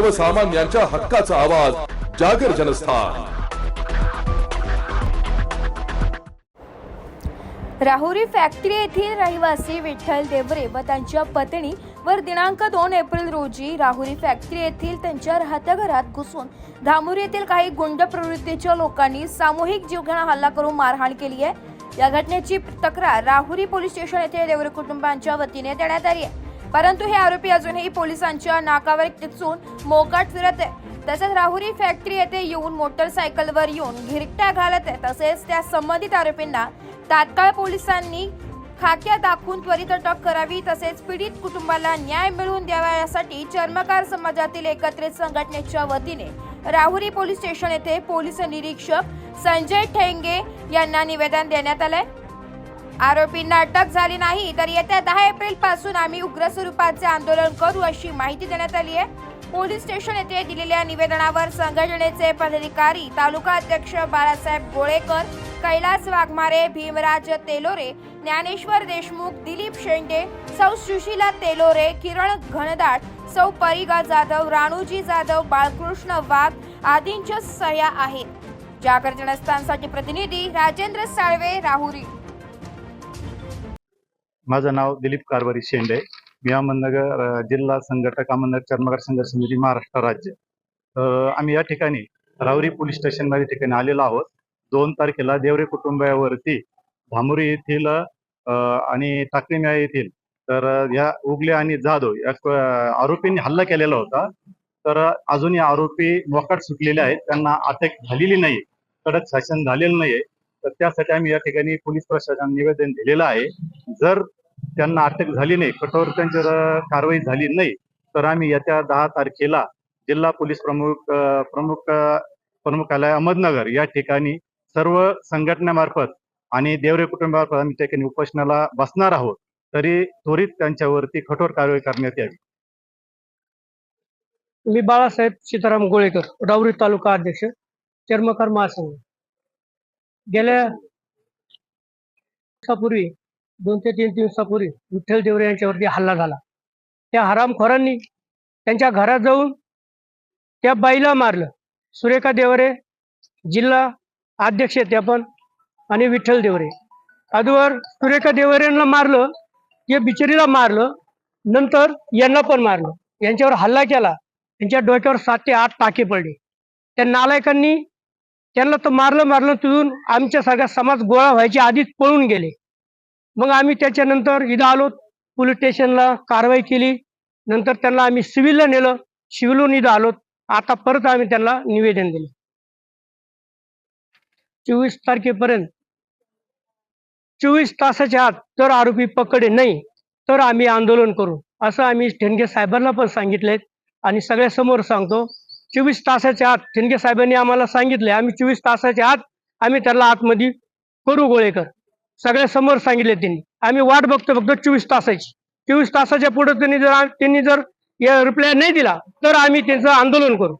सर्वसामान्यांच्या हक्काचा आवाज जागर जनस्थान. राहुरी फॅक्टरी येथील रहिवासी विठ्ठल देवरे व त्यांच्या पत्नी वर दिनांक दोन एप्रिल रोजी राहुरी फॅक्टरी येथील त्यांच्या राहत्या घरात घुसून धामुरी येथील काही गुंड प्रवृत्तीच्या लोकांनी सामूहिक जीवघेणा हल्ला करून मारहाण केली आहे. या घटनेची तक्रार राहुरी पोलीस स्टेशन येथे देवरे कुटुंबांच्या वतीने देण्यात आली आहे. परंतु हे आरोपी अजूनही पोलिसांच्या नाकावर टिचून मोकाट फिरत आहे. तसेच राहुरी फॅक्टरी येथे येऊन मोटरसायकलवर येऊन घिरट्या घालत आहे. तसेच त्या संबंधित आरोपींना तात्काळ पोलिसांनी खाक्या दाखवून त्वरित अटक करावी. तसेच पीडित कुटुंबाला न्याय मिळवून द्यावा यासाठी चर्मकार समाजातील एकत्रित संघटनेच्या वतीने राहुरी पोलीस स्टेशन येथे पोलीस निरीक्षक संजय ठेंगे यांना निवेदन देण्यात आलंय. आरोपींना अटक झाली नाही तर येत्या दहा एप्रिलपासून आम्ही उग्र स्वरूपाचे आंदोलन करू अशी माहिती देण्यात आली आहे. पोलीस स्टेशन येथे दिलेल्या निवेदनावर संघटनेचे पदाधिकारी तालुका अध्यक्ष बाळासाहेब गोळेकर कैलास वाघमारे भीमराज तेलोरे ज्ञानेश्वर देशमुख दिलीप शेंडे सौ सुशीला तेलोरे किरण घनदाट सौ परिगा जाधव राणूजी जाधव बाळकृष्ण वाघ आदींच्या सह्या आहेत. जागर जनस्थानसाठी प्रतिनिधी राजेंद्र साळवे राहुरी. माझं नाव दिलीप कारवारी शेंडे. मी अहमदनगर जिल्हा संघटक अहमदनगर चर्मकार संघर्ष समिती महाराष्ट्र राज्य. आम्ही या ठिकाणी रावरी पोलीस स्टेशनमध्ये ठिकाणी आलेलो आहोत. दोन तारखेला देवरे कुटुंबावरती धामोरी येथील आणि टाकळीम्या येथील तर या उगले आणि जाधव या आरोपींनी हल्ला केलेला होता. तर अजून या आरोपी मोकाट सुटलेले आहेत. त्यांना अटक झालेली नाही कडक शासन झालेलं नाहीये. तर त्यासाठी आम्ही या ठिकाणी पोलीस प्रशासन निवेदन दिलेलं आहे. जर त्यांना अटक झाली नाही कठोर त्यांची कारवाई झाली नाही तर आम्ही येत्या दहा तारखेला जिल्हा पोलीस प्रमुख प्रमुख प्रमुखालय अहमदनगर या ठिकाणी सर्व संघटनेमार्फत आणि देवरे कुटुंबामार्फत आम्ही त्या ठिकाणी उपोषणाला बसणार आहोत तरी त्वरित त्यांच्यावरती कठोर कारवाई करण्यात यावी. मी बाळासाहेब सीताराम गोळेकर डावरी तालुका अध्यक्ष चर्मकार महासंघ. गेल्या वर्षापूर्वी दोन ते तीन दिवसापूर्वी विठ्ठल देवरे यांच्यावरती हल्ला झाला. त्या हरामखोरांनी त्यांच्या घरात जाऊन त्या बाईला मारलं. सुरेखा देवरे जिल्हा अध्यक्ष आहेत त्या पण आणि विठ्ठल देवरे. अदवर सुरेखा देवरेंना मारलं ते बिचारीला मारलं नंतर यांना पण मारलं. यांच्यावर हल्ला केला. त्यांच्या डोक्यावर सात ते आठ टाके पडले. त्या नालायकांनी त्यांना तर मारलं मारलं तिथून आमच्या समाज गोळा व्हायच्या आधीच पळून गेले. मग आम्ही त्याच्यानंतर इथं आलो पोलीस स्टेशनला कारवाई केली. नंतर त्यांना आम्ही सिव्हिलला नेलं. सिव्हिलहून इथं आलो. आता परत आम्ही त्यांना निवेदन दिले. चोवीस तारखेपर्यंत. चोवीस तासाच्या आत जर आरोपी पकडे नाही तर आम्ही आंदोलन करू. असं आम्ही ठेणगे साहेबांना पण सांगितलंय. आणि सगळ्या समोर सांगतो चोवीस तासाच्या आत ठेणगे साहेबांनी आम्हाला सांगितले आम्ही चोवीस तासाच्या आत आम्ही त्याला आतमध्ये करू गोळेकर सगळ्या समोर सांगितले त्यांनी. आम्ही वाट बघतो फक्त चोवीस तासाची. चोवीस तासाच्या पुढे त्यांनी जर त्यांनी जर रिप्लाय नाही दिला तर आम्ही त्यांचं आंदोलन करू.